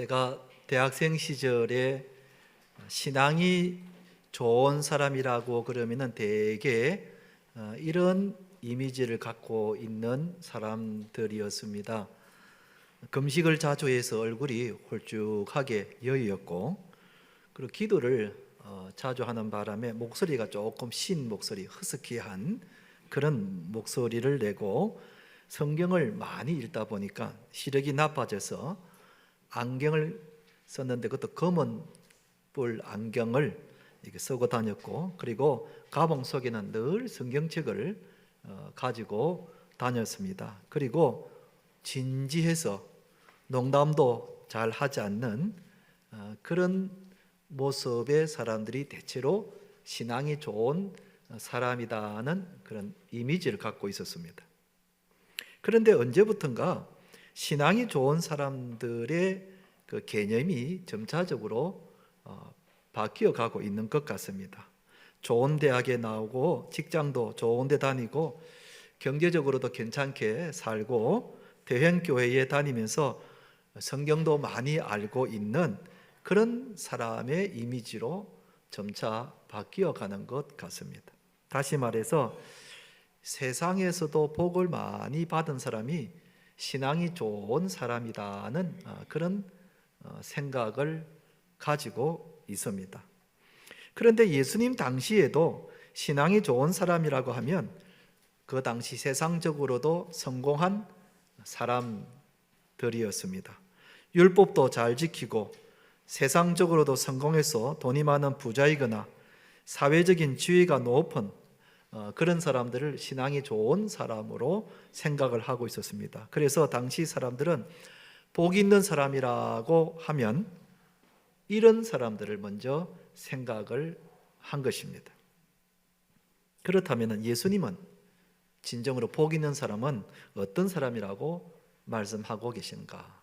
제가 대학생 시절에 신앙이 좋은 사람이라고 그러면은 대개 어, 이런 이미지를 갖고 있는 사람들이었습니다. 금식을 자주 해서 얼굴이 홀쭉하게 여유였고 그리고 기도를 어, 자주 하는 바람에 목소리가 조금 신 목소리, 허스키한 그런 목소리를 내고 성경을 많이 읽다 보니까 시력이 나빠져서 안경을 썼는데 그것도 검은 뿔 안경을 이렇게 쓰고 다녔고 그리고 가방 속에는 늘 성경책을 어, 가지고 다녔습니다. 그리고 진지해서 농담도 잘 하지 않는 어, 그런 모습의 사람들이 대체로 신앙이 좋은 사람이다는 그런 이미지를 갖고 있었습니다. 그런데 언제부턴가 신앙이 좋은 사람들의 그 개념이 점차적으로 어, 바뀌어 가고 있는 것 같습니다. 좋은 대학에 나오고 직장도 좋은 데 다니고 경제적으로도 괜찮게 살고 대형 교회에 다니면서 성경도 많이 알고 있는 그런 사람의 이미지로 점차 바뀌어 가는 것 같습니다. 다시 말해서 세상에서도 복을 많이 받은 사람이 신앙이 좋은 사람이다는 어, 그런 어, 생각을 가지고 있습니다. 그런데 예수님 당시에도 신앙이 좋은 사람이라고 하면 그 당시 세상적으로도 성공한 사람들이었습니다. 율법도 잘 지키고 세상적으로도 성공해서 돈이 많은 부자이거나 사회적인 지위가 높은 어, 그런 사람들을 신앙이 좋은 사람으로 생각을 하고 있었습니다. 그래서 당시 사람들은 복 있는 사람이라고 하면 이런 사람들을 먼저 생각을 한 것입니다. 그렇다면 예수님은 진정으로 복 있는 사람은 어떤 사람이라고 말씀하고 계신가?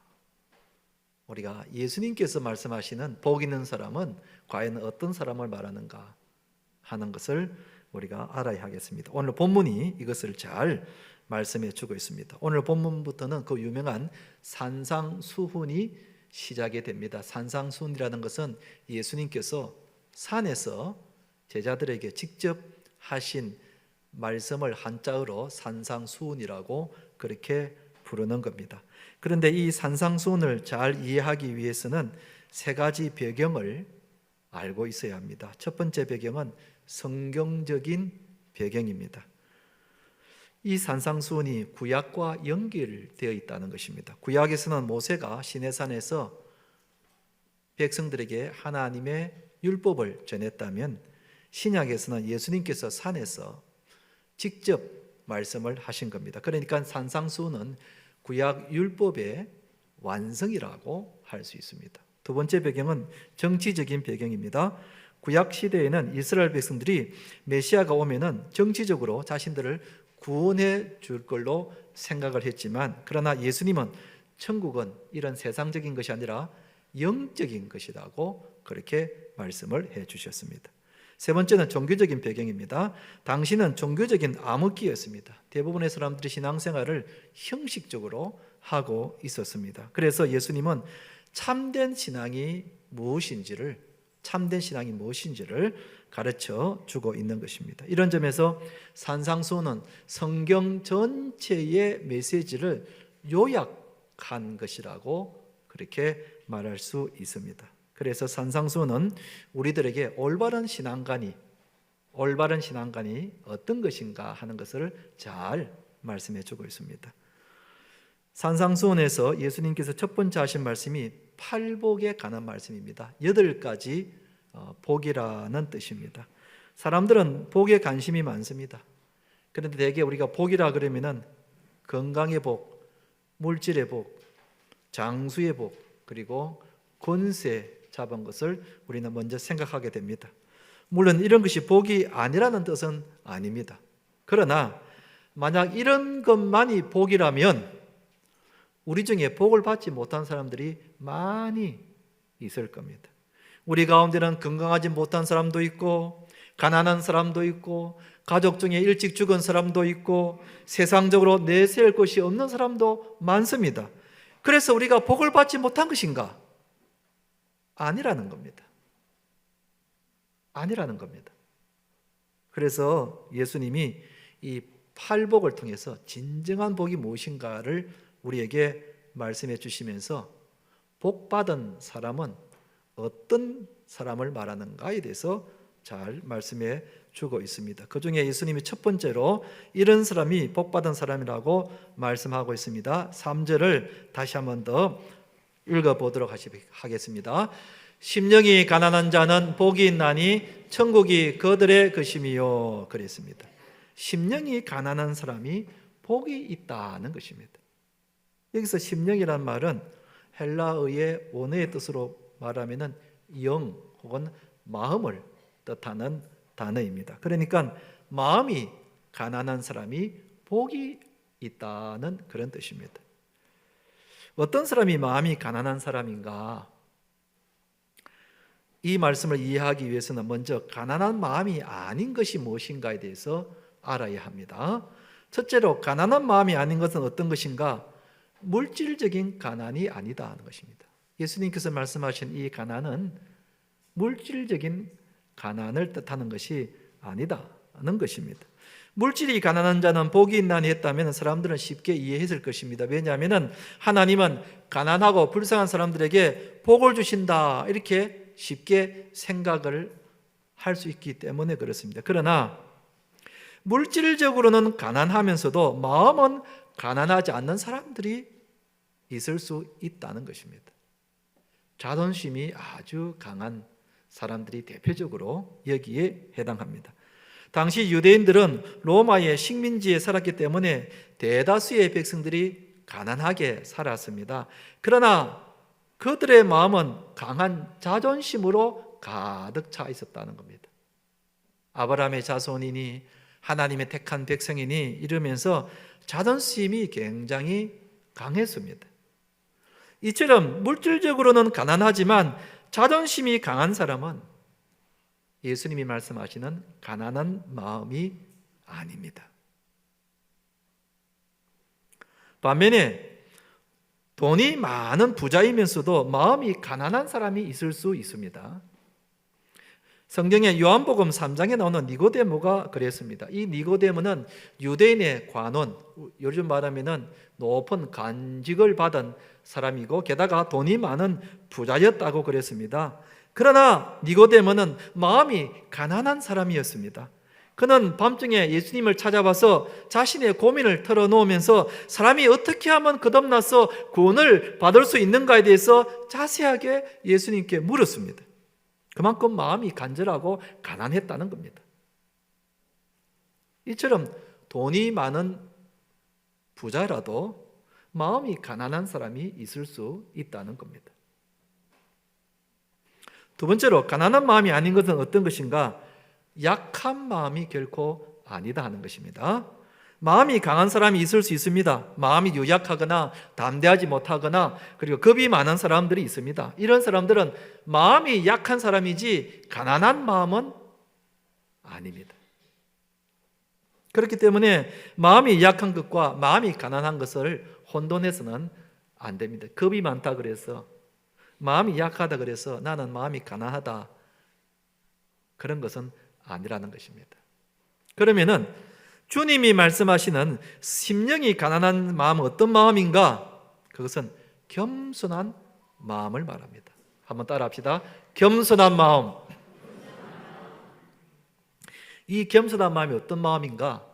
우리가 예수님께서 말씀하시는 복 있는 사람은 과연 어떤 사람을 말하는가 하는 것을 우리가 알아야 하겠습니다. 오늘 본문이 이것을 잘 말씀해 주고 있습니다. 오늘 본문부터는 그 유명한 산상수훈이 시작이 됩니다. 산상수훈이라는 것은 예수님께서 산에서 제자들에게 직접 하신 말씀을 한자어로 산상수훈이라고 그렇게 부르는 겁니다. 그런데 이 산상수훈을 잘 이해하기 위해서는 세 가지 배경을 알고 있어야 합니다. 첫 번째 배경은 성경적인 배경입니다. 이 산상수훈이 구약과 연결되어 있다는 것입니다. 구약에서는 모세가 시내산에서 백성들에게 하나님의 율법을 전했다면 신약에서는 예수님께서 산에서 직접 말씀을 하신 겁니다. 그러니까 산상수훈은 구약 율법의 완성이라고 할 수 있습니다. 두 번째 배경은 정치적인 배경입니다. 구약 시대에는 이스라엘 백성들이 메시아가 오면은 정치적으로 자신들을 구원해 줄 걸로 생각을 했지만 그러나 예수님은 천국은 이런 세상적인 것이 아니라 영적인 것이라고 그렇게 말씀을 해 주셨습니다. 세 번째는 종교적인 배경입니다. 당시는 종교적인 암흑기였습니다. 대부분의 사람들이 신앙생활을 형식적으로 하고 있었습니다. 그래서 예수님은 참된 신앙이 무엇인지를 참된 신앙이 무엇인지를 가르쳐 주고 있는 것입니다. 이런 점에서 산상수는 성경 전체의 메시지를 요약한 것이라고 그렇게 말할 수 있습니다. 그래서 산상수는 우리들에게 올바른 신앙관이 올바른 신앙관이 어떤 것인가 하는 것을 잘 말씀해 주고 있습니다. 산상수훈에서 예수님께서 첫 번째 하신 말씀이 팔복에 관한 말씀입니다. 여덟 가지 어, 복이라는 뜻입니다. 사람들은 복에 관심이 많습니다. 그런데 대개 우리가 복이라 그러면은 건강의 복, 물질의 복, 장수의 복, 그리고 권세 잡은 것을 우리는 먼저 생각하게 됩니다. 물론 이런 것이 복이 아니라는 뜻은 아닙니다. 그러나 만약 이런 것만이 복이라면 우리 중에 복을 받지 못한 사람들이 많이 있을 겁니다. 우리 가운데는 건강하지 못한 사람도 있고 가난한 사람도 있고 가족 중에 일찍 죽은 사람도 있고 세상적으로 내세울 것이 없는 사람도 많습니다. 그래서 우리가 복을 받지 못한 것인가? 아니라는 겁니다. 아니라는 겁니다. 그래서 예수님이 이 팔복을 통해서 진정한 복이 무엇인가를 우리에게 말씀해 주시면서 복 받은 사람은 어떤 사람을 말하는가에 대해서 잘 말씀해 주고 있습니다. 그 중에 예수님이 첫 번째로 이런 사람이 복 받은 사람이라고 말씀하고 있습니다. 3절을 다시 한번 더 읽어 보도록 하겠습니다. 심령이 가난한 자는 복이 있나니 천국이 그들의 것임이요 그랬습니다. 심령이 가난한 사람이 복이 있다는 것입니다. 여기서 심령이란 말은 헬라어의 원어의 뜻으로 말하면은 영 혹은 마음을 뜻하는 단어입니다. 그러니까 마음이 가난한 사람이 복이 있다는 그런 뜻입니다. 어떤 사람이 마음이 가난한 사람인가? 이 말씀을 이해하기 위해서는 먼저 가난한 마음이 아닌 것이 무엇인가에 대해서 알아야 합니다. 첫째로 가난한 마음이 아닌 것은 어떤 것인가? 물질적인 가난이 아니다 하는 것입니다. 예수님께서 말씀하신 이 가난은 물질적인 가난을 뜻하는 것이 아니다는 것입니다. 물질이 가난한 자는 복이 있나니 했다면 사람들은 쉽게 이해했을 것입니다. 왜냐하면 하나님은 가난하고 불쌍한 사람들에게 복을 주신다 이렇게 쉽게 생각을 할 수 있기 때문에 그렇습니다. 그러나 물질적으로는 가난하면서도 마음은 가난하지 않는 사람들이 있을 수 있다는 것입니다. 자존심이 아주 강한 사람들이 대표적으로 여기에 해당합니다. 당시 유대인들은 로마의 식민지에 살았기 때문에 대다수의 백성들이 가난하게 살았습니다. 그러나 그들의 마음은 강한 자존심으로 가득 차 있었다는 겁니다. 아브라함의 자손이니 하나님의 택한 백성이니 이러면서 자존심이 굉장히 강했습니다. 이처럼 물질적으로는 가난하지만 자존심이 강한 사람은 예수님이 말씀하시는 가난한 마음이 아닙니다. 반면에 돈이 많은 부자이면서도 마음이 가난한 사람이 있을 수 있습니다. 성경의 요한복음 3장에 나오는 니고데모가 그랬습니다. 이 니고데모는 유대인의 관원, 요즘 말하면은 높은 간직을 받은 사람이고 게다가 돈이 많은 부자였다고 그랬습니다. 그러나 니고데모는 마음이 가난한 사람이었습니다. 그는 밤중에 예수님을 찾아와서 자신의 고민을 털어놓으면서 사람이 어떻게 하면 거듭나서 구원을 받을 수 있는가에 대해서 자세하게 예수님께 물었습니다. 그만큼 마음이 간절하고 가난했다는 겁니다. 이처럼 돈이 많은 부자라도 마음이 가난한 사람이 있을 수 있다는 겁니다. 두 번째로 가난한 마음이 아닌 것은 어떤 것인가? 약한 마음이 결코 아니다 하는 것입니다. 마음이 강한 사람이 있을 수 있습니다. 마음이 유약하거나 담대하지 못하거나 그리고 겁이 많은 사람들이 있습니다. 이런 사람들은 마음이 약한 사람이지 가난한 마음은 아닙니다. 그렇기 때문에 마음이 약한 것과 마음이 가난한 것을 혼돈해서는 안 됩니다. 겁이 많다 그래서 마음이 약하다 그래서 나는 마음이 가난하다 그런 것은 아니라는 것입니다. 그러면은 주님이 말씀하시는 심령이 가난한 마음은 어떤 마음인가? 그것은 겸손한 마음을 말합니다. 한번 따라합시다. 겸손한 마음. 이 겸손한 마음이 어떤 마음인가?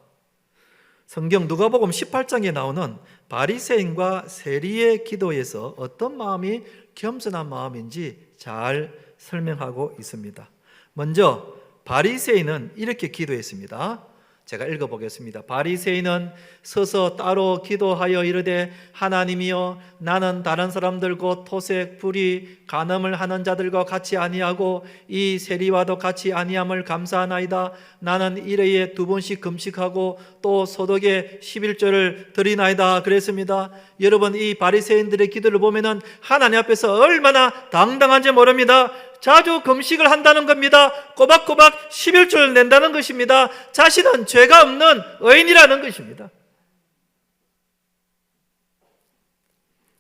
성경 누가복음 18장에 나오는 바리새인과 세리의 기도에서 어떤 마음이 겸손한 마음인지 잘 설명하고 있습니다. 먼저 바리새인은 이렇게 기도했습니다. 제가 읽어보겠습니다. 바리새인은 서서 따로 기도하여 이르되 하나님이여 나는 다른 사람들 곧 토색, 불의, 간음을 하는 자들과 같이 아니하고 이 세리와도 같이 아니함을 감사하나이다. 나는 일회에 두 번씩 금식하고 또 소독에 11조를 드리나이다. 그랬습니다. 여러분 이 바리새인들의 기도를 보면은 하나님 앞에서 얼마나 당당한지 모릅니다. 자주 금식을 한다는 겁니다. 꼬박꼬박 11조를 낸다는 것입니다. 자신은 죄가 없는 의인이라는 것입니다.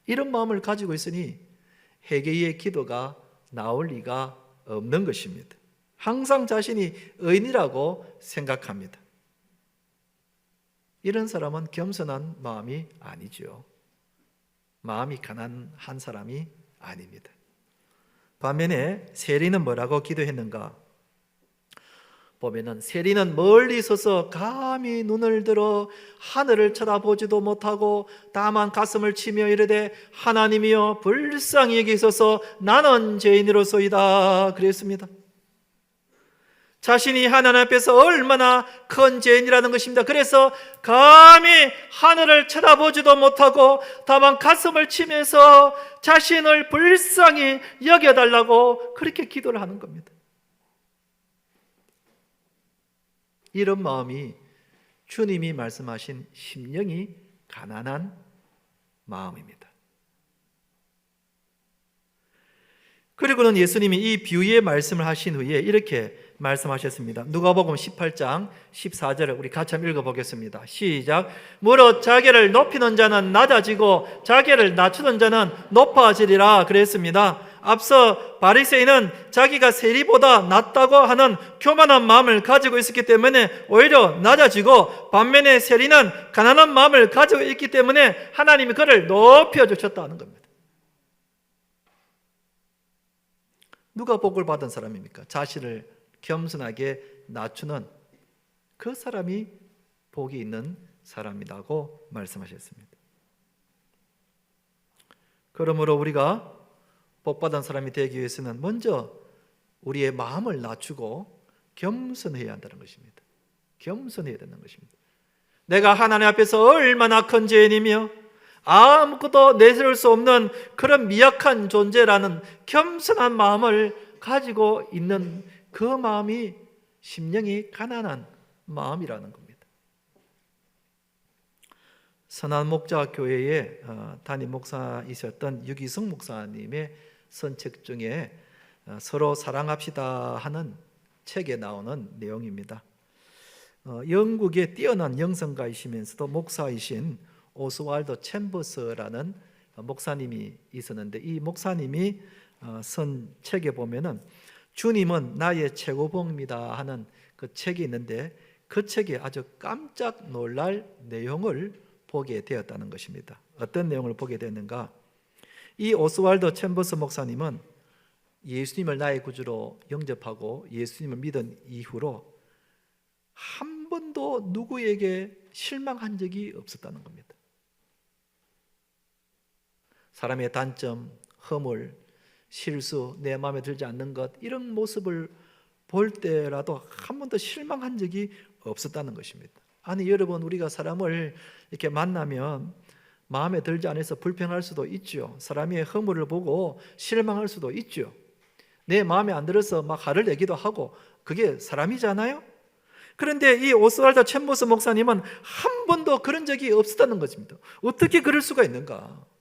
이런 마음을 가지고 있으니 회개의 기도가 나올 리가 없는 것입니다. 항상 자신이 의인이라고 생각합니다. 이런 사람은 겸손한 마음이 아니죠. 마음이 가난한 사람이 아닙니다. 반면에 세리는 뭐라고 기도했는가? 보면은 세리는 멀리 서서 감히 눈을 들어 하늘을 쳐다보지도 못하고 다만 가슴을 치며 이르되 하나님이여 불쌍히 여기소서 나는 죄인으로소이다 그랬습니다. 자신이 하나님 앞에서 얼마나 큰 죄인이라는 것입니다. 그래서 감히 하늘을 쳐다보지도 못하고 다만 가슴을 치면서 자신을 불쌍히 여겨달라고 그렇게 기도를 하는 겁니다. 이런 마음이 주님이 말씀하신 심령이 가난한 마음입니다. 그리고는 예수님이 이 비유의 말씀을 하신 후에 이렇게 말씀하셨습니다. 누가복음 18장 14절을 우리 같이 한번 읽어보겠습니다. 시작. 무릇 자기를 높이는 자는 낮아지고 자기를 낮추는 자는 높아지리라 그랬습니다. 앞서 바리새인은 자기가 세리보다 낫다고 하는 교만한 마음을 가지고 있었기 때문에 오히려 낮아지고 반면에 세리는 가난한 마음을 가지고 있기 때문에 하나님이 그를 높여 주셨다는 겁니다. 누가 복을 받은 사람입니까? 자신을 겸손하게 낮추는 그 사람이 복이 있는 사람이라고 말씀하셨습니다. 그러므로 우리가 복받은 사람이 되기 위해서는 먼저 우리의 마음을 낮추고 겸손해야 한다는 것입니다. 겸손해야 되는 것입니다. 내가 하나님 앞에서 얼마나 큰 죄인이며 아무것도 내세울 수 없는 그런 미약한 존재라는 겸손한 마음을 가지고 있는 그 마음이 심령이 가난한 마음이라는 겁니다. 선한 목자 교회의 어, 담임 목사이셨던 유기승 목사님의 선책 중에 어, 서로 사랑합시다 하는 책에 나오는 내용입니다. 어, 영국의 뛰어난 영성가이시면서도 목사이신 오스왈드 챔버스라는 목사님이 있었는데 이 목사님이 쓴 책에 보면은 주님은 나의 최고봉입니다 하는 그 책이 있는데 그 책에 아주 깜짝 놀랄 내용을 보게 되었다는 것입니다. 어떤 내용을 보게 됐는가? 이 오스왈드 챔버스 목사님은 예수님을 나의 구주로 영접하고 예수님을 믿은 이후로 한 번도 누구에게 실망한 적이 없었다는 겁니다. 사람의 단점, 허물, 실수, 내 마음에 들지 않는 것 이런 모습을 볼 때라도 한 번도 실망한 적이 없었다는 것입니다. 아니 여러분 우리가 사람을 이렇게 만나면 마음에 들지 않아서 불평할 수도 있죠. 사람의 허물을 보고 실망할 수도 있죠. 내 마음에 안 들어서 막 화를 내기도 하고 그게 사람이잖아요. 그런데 이 오스왈드 챔버스 목사님은 한 번도 그런 적이 없었다는 것입니다. 어떻게 그럴 수가 있는가?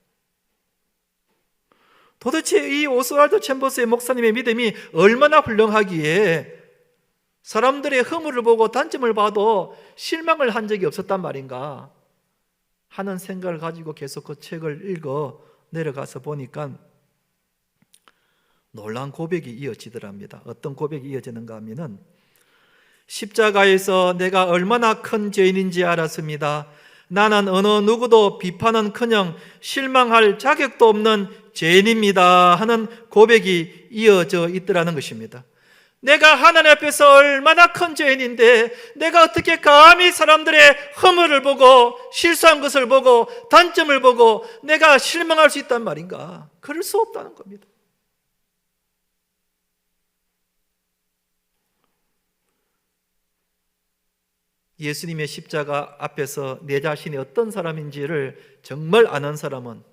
도대체 이 오스왈드 챔버스의 목사님의 믿음이 얼마나 훌륭하기에 사람들의 허물을 보고 단점을 봐도 실망을 한 적이 없었단 말인가 하는 생각을 가지고 계속 그 책을 읽어 내려가서 보니까 놀란 고백이 이어지더랍니다. 어떤 고백이 이어지는가 하면은 십자가에서 내가 얼마나 큰 죄인인지 알았습니다. 나는 어느 누구도 비판은 커녕 실망할 자격도 없는 죄인입니다. 하는 고백이 이어져 있더라는 것입니다. 내가 하나님 앞에서 얼마나 큰 죄인인데 내가 어떻게 감히 사람들의 허물을 보고 실수한 것을 보고 단점을 보고 내가 실망할 수 있단 말인가? 그럴 수 없다는 겁니다. 예수님의 십자가 앞에서 내 자신이 어떤 사람인지를 정말 아는 사람은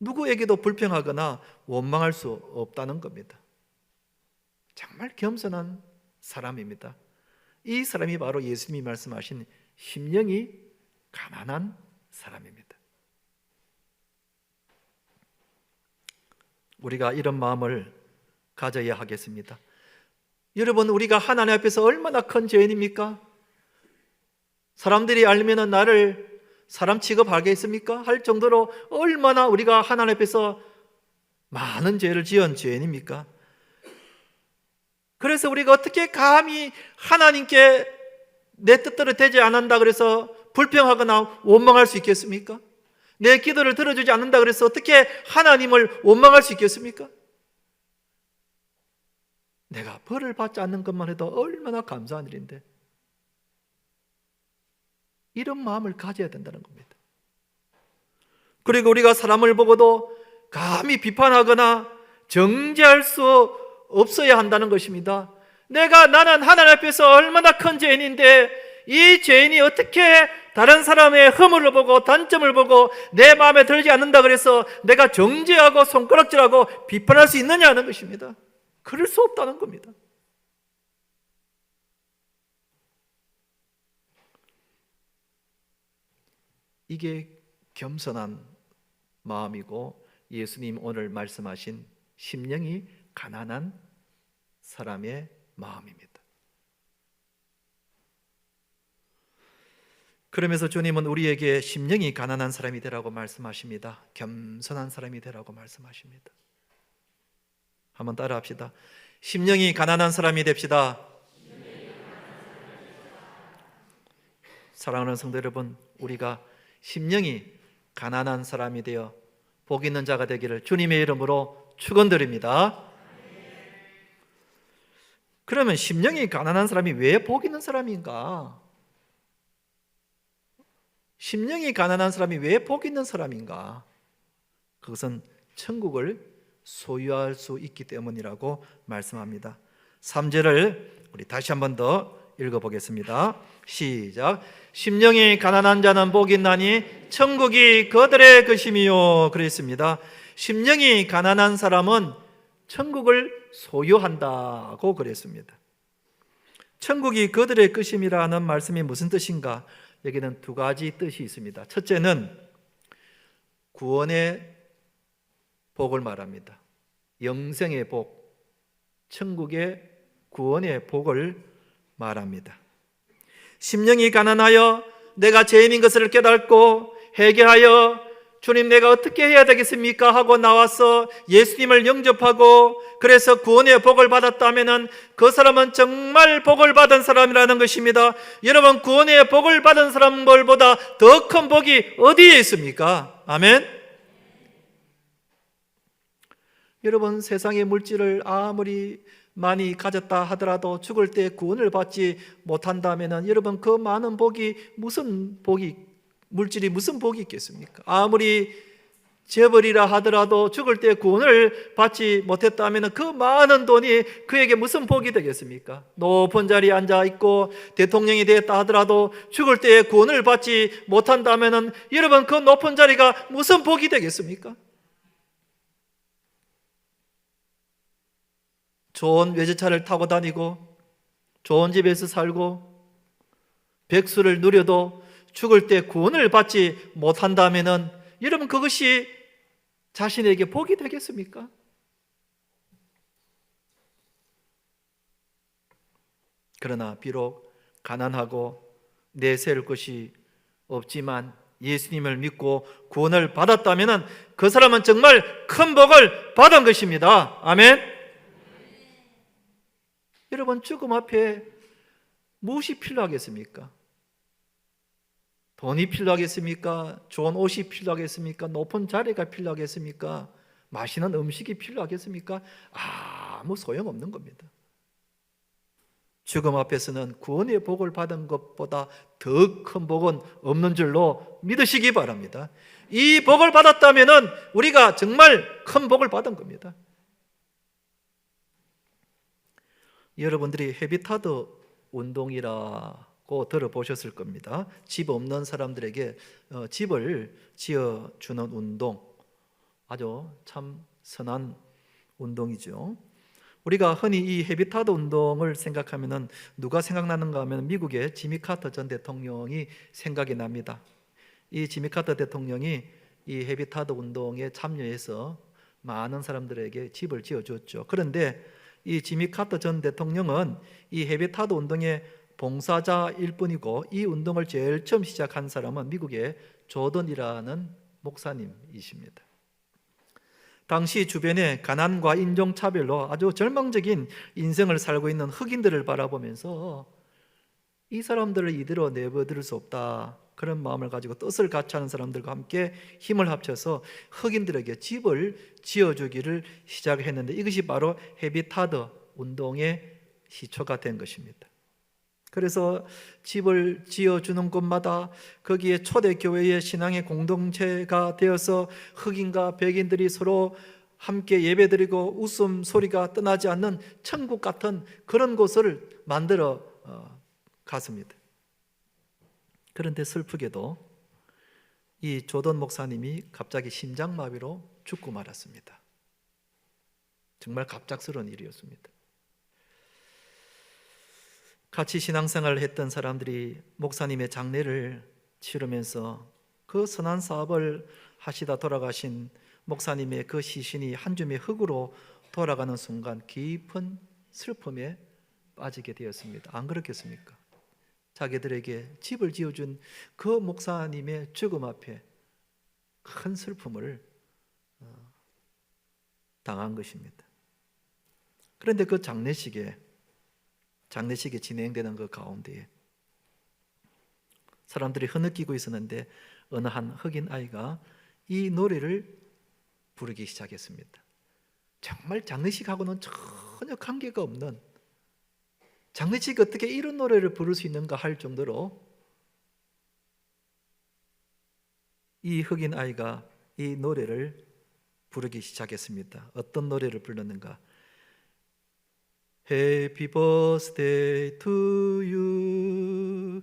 누구에게도 불평하거나 원망할 수 없다는 겁니다. 정말 겸손한 사람입니다. 이 사람이 바로 예수님이 말씀하신 심령이 가난한 사람입니다. 우리가 이런 마음을 가져야 하겠습니다. 여러분, 우리가 하나님 앞에서 얼마나 큰 죄인입니까? 사람들이 알면은 나를 사람 취급하겠습니까? 할 정도로 얼마나 우리가 하나님 앞에서 많은 죄를 지은 죄인입니까? 그래서 우리가 어떻게 감히 하나님께 내 뜻대로 되지 않는다 그래서 불평하거나 원망할 수 있겠습니까? 내 기도를 들어주지 않는다 그래서 어떻게 하나님을 원망할 수 있겠습니까? 내가 벌을 받지 않는 것만 해도 얼마나 감사한 일인데 이런 마음을 가져야 된다는 겁니다. 그리고 우리가 사람을 보고도 감히 비판하거나 정죄할 수 없어야 한다는 것입니다. 내가 나는 하나님 앞에서 얼마나 큰 죄인인데 이 죄인이 어떻게 다른 사람의 허물을 보고 단점을 보고 내 마음에 들지 않는다 그래서 내가 정죄하고 손가락질하고 비판할 수 있느냐는 것입니다. 그럴 수 없다는 겁니다. 이게 겸손한 마음이고 예수님 오늘 말씀하신 심령이 가난한 사람의 마음입니다. 그러면서 주님은 우리에게 심령이 가난한 사람이 되라고 말씀하십니다. 겸손한 사람이 되라고 말씀하십니다. 한번 따라 합시다. 심령이 가난한 사람이 됩시다. 사랑하는 성도 여러분, 우리가 심령이 가난한 사람이 되어 복 있는 자가 되기를 주님의 이름으로 축원드립니다. 그러면 심령이 가난한 사람이 왜 복 있는 사람인가? 심령이 가난한 사람이 왜 복 있는 사람인가? 그것은 천국을 소유할 수 있기 때문이라고 말씀합니다. 3절을 우리 다시 한 번 더 읽어보겠습니다. 시작. 심령이 가난한 자는 복이 있나니 천국이 그들의 것임이요. 그랬습니다. 심령이 가난한 사람은 천국을 소유한다고 그랬습니다. 천국이 그들의 것임이라는 말씀이 무슨 뜻인가? 여기는 두 가지 뜻이 있습니다. 첫째는 구원의 복을 말합니다. 영생의 복, 천국의 구원의 복을 말합니다. 심령이 가난하여 내가 죄인인 것을 깨닫고 회개하여 주님 내가 어떻게 해야 되겠습니까? 하고 나와서 예수님을 영접하고 그래서 구원의 복을 받았다면은 그 사람은 정말 복을 받은 사람이라는 것입니다. 여러분 구원의 복을 받은 사람들보다 더 큰 복이 어디에 있습니까? 아멘. 여러분 세상의 물질을 아무리 많이 가졌다 하더라도 죽을 때 구원을 받지 못한다면은 여러분 그 많은 복이 무슨 복이 물질이 무슨 복이 있겠습니까? 아무리 재벌이라 하더라도 죽을 때 구원을 받지 못했다면 그 많은 돈이 그에게 무슨 복이 되겠습니까? 높은 자리에 앉아 있고 대통령이 되었다 하더라도 죽을 때 구원을 받지 못한다면 여러분 그 높은 자리가 무슨 복이 되겠습니까? 좋은 외제차를 타고 다니고 좋은 집에서 살고 백수를 누려도 죽을 때 구원을 받지 못한다면은 여러분 그것이 자신에게 복이 되겠습니까? 그러나 비록 가난하고 내세울 것이 없지만 예수님을 믿고 구원을 받았다면은 그 사람은 정말 큰 복을 받은 것입니다. 아멘. 여러분 죽음 앞에 무엇이 필요하겠습니까? 돈이 필요하겠습니까? 좋은 옷이 필요하겠습니까? 높은 자리가 필요하겠습니까? 맛있는 음식이 필요하겠습니까? 아무 소용없는 겁니다. 죽음 앞에서는 구원의 복을 받은 것보다 더 큰 복은 없는 줄로 믿으시기 바랍니다. 이 복을 받았다면 우리가 정말 큰 복을 받은 겁니다. 여러분들이 헤비타드 운동이라고 들어보셨을 겁니다. 집 없는 사람들에게 어, 집을 지어 주는 운동 아주 참 선한 운동이죠. 우리가 흔히 이 헤비타드 운동을 생각하면은 누가 생각나는가 하면 미국의 지미 카터 전 대통령이 생각이 납니다. 이 지미 카터 대통령이 이 헤비타드 운동에 참여해서 많은 사람들에게 집을 지어 줬죠. 그런데 이 지미 카터 전 대통령은 이 헤비타드 운동의 봉사자일 뿐이고 이 운동을 제일 처음 시작한 사람은 미국의 조던이라는 목사님이십니다. 당시 주변에 가난과 인종차별로 아주 절망적인 인생을 살고 있는 흑인들을 바라보면서 이 사람들을 이대로 내버릴 수 없다. 그런 마음을 가지고 뜻을 같이 하는 사람들과 함께 힘을 합쳐서 흑인들에게 집을 지어주기를 시작했는데 이것이 바로 헤비타드 운동의 시초가 된 것입니다. 그래서 집을 지어주는 곳마다 거기에 초대교회의 신앙의 공동체가 되어서 흑인과 백인들이 서로 함께 예배드리고 웃음 소리가 떠나지 않는 천국 같은 그런 곳을 만들어 어, 갔습니다. 그런데 슬프게도 이 조던 목사님이 갑자기 심장마비로 죽고 말았습니다. 정말 갑작스러운 일이었습니다. 같이 신앙생활을 했던 사람들이 목사님의 장례를 치르면서 그 선한 사업을 하시다 돌아가신 목사님의 그 시신이 한 줌의 흙으로 돌아가는 순간 깊은 슬픔에 빠지게 되었습니다. 안 그렇겠습니까? 자기들에게 집을 지어준 그 목사님의 죽음 앞에 큰 슬픔을 어, 당한 것입니다. 그런데 그 장례식에 장례식이 진행되는 그 가운데에 사람들이 흐느끼고 있었는데 어느 한 흑인 아이가 이 노래를 부르기 시작했습니다. 정말 장례식하고는 전혀 관계가 없는 장례식 어떻게 이런 노래를 부를 수 있는가 할 정도로 이 흑인 아이가 이 노래를 부르기 시작했습니다. 어떤 노래를 불렀는가? Happy birthday to you.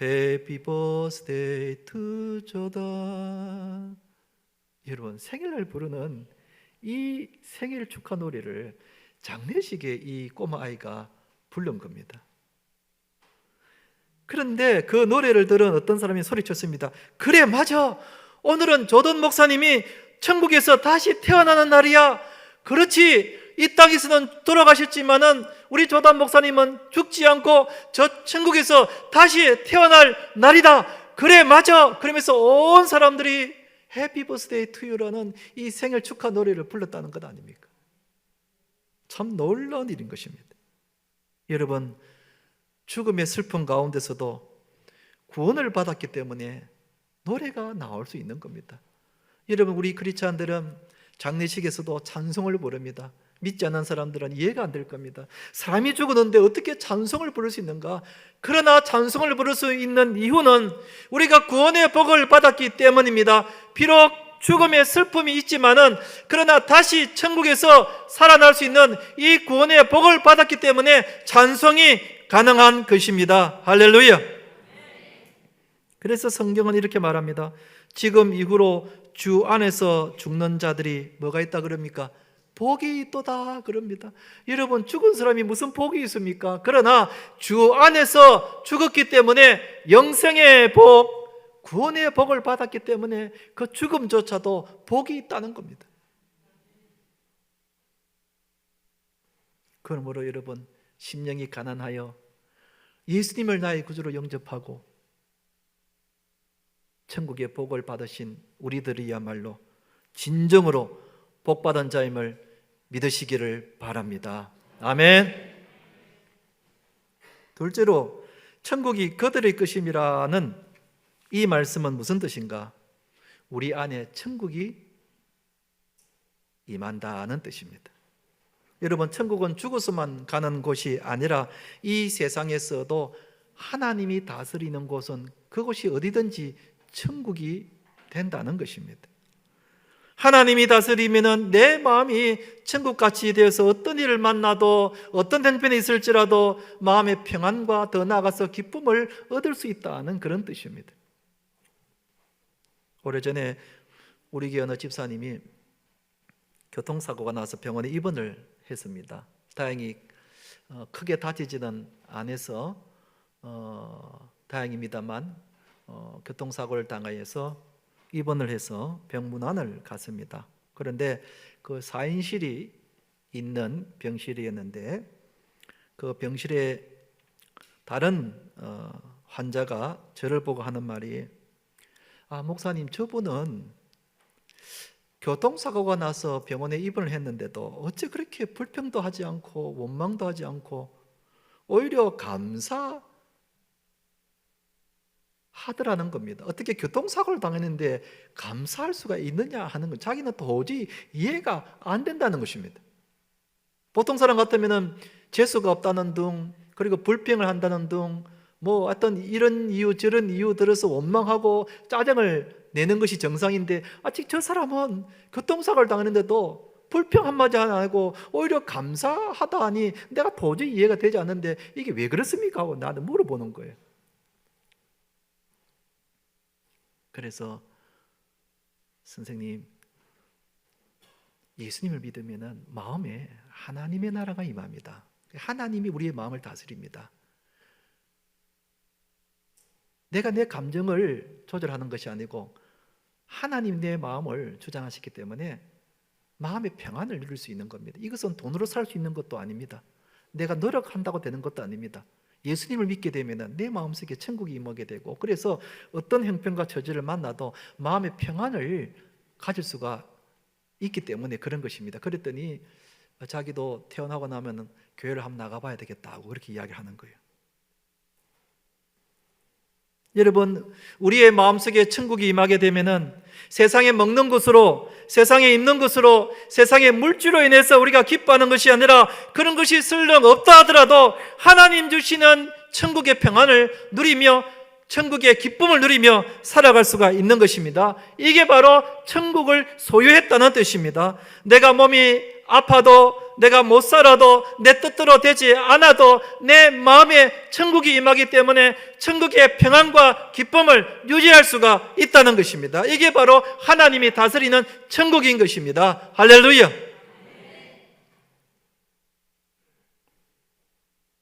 Happy birthday to 조다. 여러분 생일날 부르는 이 생일 축하 노래를 장례식에 이 꼬마 아이가 부른 겁니다. 그런데 그 노래를 들은 어떤 사람이 소리쳤습니다. 그래 맞아. 오늘은 조던 목사님이 천국에서 다시 태어나는 날이야. 그렇지. 이 땅에서는 돌아가셨지만은 우리 조단 목사님은 죽지 않고 저 천국에서 다시 태어날 날이다. 그래 맞아. 그러면서 온 사람들이 해피 버스데이 투유라는 이 생일 축하 노래를 불렀다는 것 아닙니까? 참 놀라운 일인 것입니다. 여러분 죽음의 슬픔 가운데서도 구원을 받았기 때문에 노래가 나올 수 있는 겁니다. 여러분 우리 크리스찬들은 장례식에서도 찬송을 부릅니다. 믿지 않는 사람들은 이해가 안 될 겁니다. 사람이 죽었는데 어떻게 찬송을 부를 수 있는가? 그러나 찬송을 부를 수 있는 이유는 우리가 구원의 복을 받았기 때문입니다. 비록 죽음의 슬픔이 있지만은 그러나 다시 천국에서 살아날 수 있는 이 구원의 복을 받았기 때문에 찬송이 가능한 것입니다. 할렐루야. 그래서 성경은 이렇게 말합니다. 지금 이후로 주 안에서 죽는 자들이 뭐가 있다 그럽니까? 복이 있도다 그럽니다. 여러분 죽은 사람이 무슨 복이 있습니까? 그러나 주 안에서 죽었기 때문에 영생의 복, 구원의 복을 받았기 때문에 그 죽음조차도 복이 있다는 겁니다. 그러므로 여러분 심령이 가난하여 예수님을 나의 구주로 영접하고 천국의 복을 받으신 우리들이야말로 진정으로 복받은 자임을 믿으시기를 바랍니다. 아멘. 둘째로 천국이 그들의 것임이라는 이 말씀은 무슨 뜻인가? 우리 안에 천국이 임한다는 뜻입니다. 여러분, 천국은 죽어서만 가는 곳이 아니라 이 세상에서도 하나님이 다스리는 곳은 그곳이 어디든지 천국이 된다는 것입니다. 하나님이 다스리면은 내 마음이 천국같이 되어서 어떤 일을 만나도 어떤 형편에 있을지라도 마음의 평안과 더 나아가서 기쁨을 얻을 수 있다는 그런 뜻입니다. 오래전에 우리 교회 어느 집사님이 교통사고가 나서 병원에 입원을 했습니다. 다행히 어, 크게 다치지는 않아서 어, 다행입니다만 어, 교통사고를 당하여서 입원을 해서 병문안을 갔습니다. 그런데 그 4인실이 있는 병실이었는데 그 병실에 다른 어, 환자가 저를 보고 하는 말이 아 목사님 저분은 교통사고가 나서 병원에 입원을 했는데도 어째 그렇게 불평도 하지 않고 원망도 하지 않고 오히려 감사 하더라는 겁니다. 어떻게 교통사고를 당했는데 감사할 수가 있느냐 하는 건 자기는 도저히 이해가 안 된다는 것입니다. 보통 사람 같으면은 재수가 없다는 등 그리고 불평을 한다는 등 뭐 어떤 이런 이유 저런 이유 들어서 원망하고 짜증을 내는 것이 정상인데 아직 저 사람은 교통사고를 당했는데도 불평 한마디 안 하고 오히려 감사하다 하니 내가 도저히 이해가 되지 않는데 이게 왜 그렇습니까? 하고 나한테 물어보는 거예요. 그래서 선생님 예수님을 믿으면은 마음에 하나님의 나라가 임합니다. 하나님이 우리의 마음을 다스립니다. 내가 내 감정을 조절하는 것이 아니고 하나님 내 마음을 주장하시기 때문에 마음의 평안을 누릴 수 있는 겁니다. 이것은 돈으로 살 수 있는 것도 아닙니다. 내가 노력한다고 되는 것도 아닙니다. 예수님을 믿게 되면 내 마음속에 천국이 임하게 되고 그래서 어떤 형편과 처지를 만나도 마음의 평안을 가질 수가 있기 때문에 그런 것입니다. 그랬더니 자기도 태어나고 나면 교회를 한번 나가봐야 되겠다고 그렇게 이야기하는 거예요. 여러분, 우리의 마음속에 천국이 임하게 되면은 세상에 먹는 것으로, 세상에 입는 것으로, 세상의 물질로 인해서 우리가 기뻐하는 것이 아니라 그런 것이 설령 없다 하더라도 하나님 주시는 천국의 평안을 누리며 천국의 기쁨을 누리며 살아갈 수가 있는 것입니다. 이게 바로 천국을 소유했다는 뜻입니다. 내가 몸이 아파도 내가 못 살아도 내 뜻대로 되지 않아도 내 마음에 천국이 임하기 때문에 천국의 평안과 기쁨을 유지할 수가 있다는 것입니다. 이게 바로 하나님이 다스리는 천국인 것입니다. 할렐루야.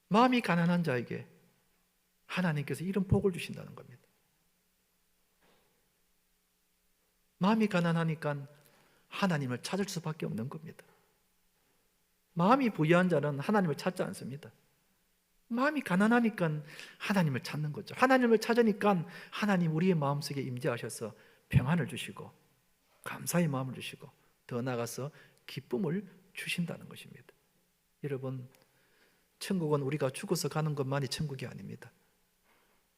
마음이 가난한 자에게 하나님께서 이런 복을 주신다는 겁니다. 마음이 가난하니까 하나님을 찾을 수밖에 없는 겁니다. 마음이 부유한 자는 하나님을 찾지 않습니다. 마음이 가난하니까 하나님을 찾는 거죠. 하나님을 찾으니까 하나님 우리의 마음속에 임재하셔서 평안을 주시고 감사의 마음을 주시고 더 나아가서 기쁨을 주신다는 것입니다. 여러분, 천국은 우리가 죽어서 가는 것만이 천국이 아닙니다.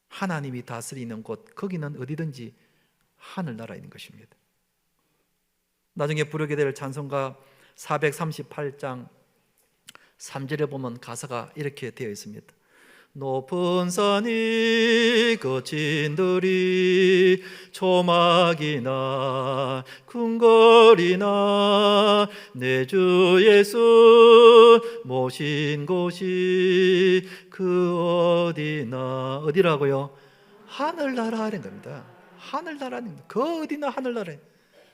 하나님이 다스리는 곳, 거기는 어디든지 하늘나라인 것입니다. 나중에 부르게 될 찬송가 438장 3절에 보면 가사가 이렇게 되어 있습니다. 높은 산이 거친 들이 초막이나 궁궐이나 내 주 예수 모신 곳이 그 어디나 어디라고요? 하늘나라라는 겁니다. 하늘나라는. 그 어디나 하늘나라.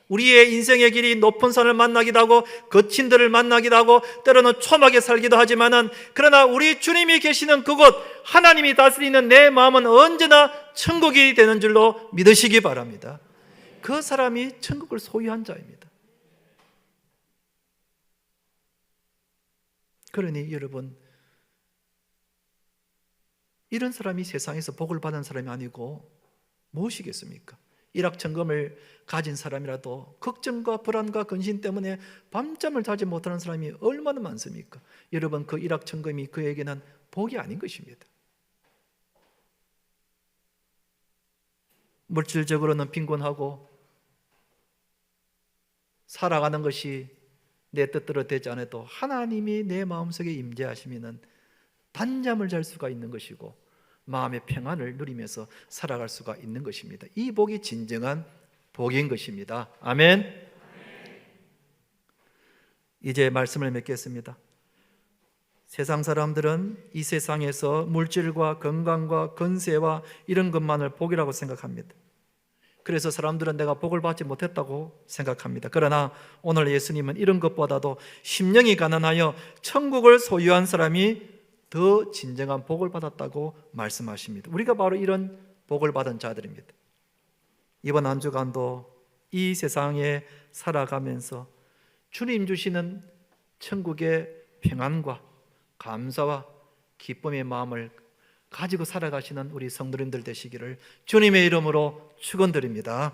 우리의 인생의 길이 높은 산을 만나기도 하고 거친 들을 만나기도 하고 때로는 초막에 살기도 하지만은 그러나 우리 주님이 계시는 그곳 하나님이 다스리는 내 마음은 언제나 천국이 되는 줄로 믿으시기 바랍니다. 그 사람이 천국을 소유한 자입니다. 그러니 여러분 이런 사람이 세상에서 복을 받은 사람이 아니고 무엇이겠습니까? 일확천금을 가진 사람이라도 걱정과 불안과 근심 때문에 밤잠을 자지 못하는 사람이 얼마나 많습니까? 여러분 그 일확천금이 그에게는 복이 아닌 것입니다. 물질적으로는 빈곤하고 살아가는 것이 내 뜻대로 되지 않아도 하나님이 내 마음속에 임재하시면은 단잠을 잘 수가 있는 것이고 마음의 평안을 누리면서 살아갈 수가 있는 것입니다. 이 복이 진정한 복인 것입니다. 아멘. 이제 말씀을 맺겠습니다. 세상 사람들은 이 세상에서 물질과 건강과 건세와 이런 것만을 복이라고 생각합니다. 그래서 사람들은 내가 복을 받지 못했다고 생각합니다. 그러나 오늘 예수님은 이런 것보다도 심령이 가난하여 천국을 소유한 사람이 더 진정한 복을 받았다고 말씀하십니다. 우리가 바로 이런 복을 받은 자들입니다. 이번 한 주간도 이 세상에 살아가면서 주님 주시는 천국의 평안과 감사와 기쁨의 마음을 가지고 살아가시는 우리 성도님들 되시기를 주님의 이름으로 축원드립니다.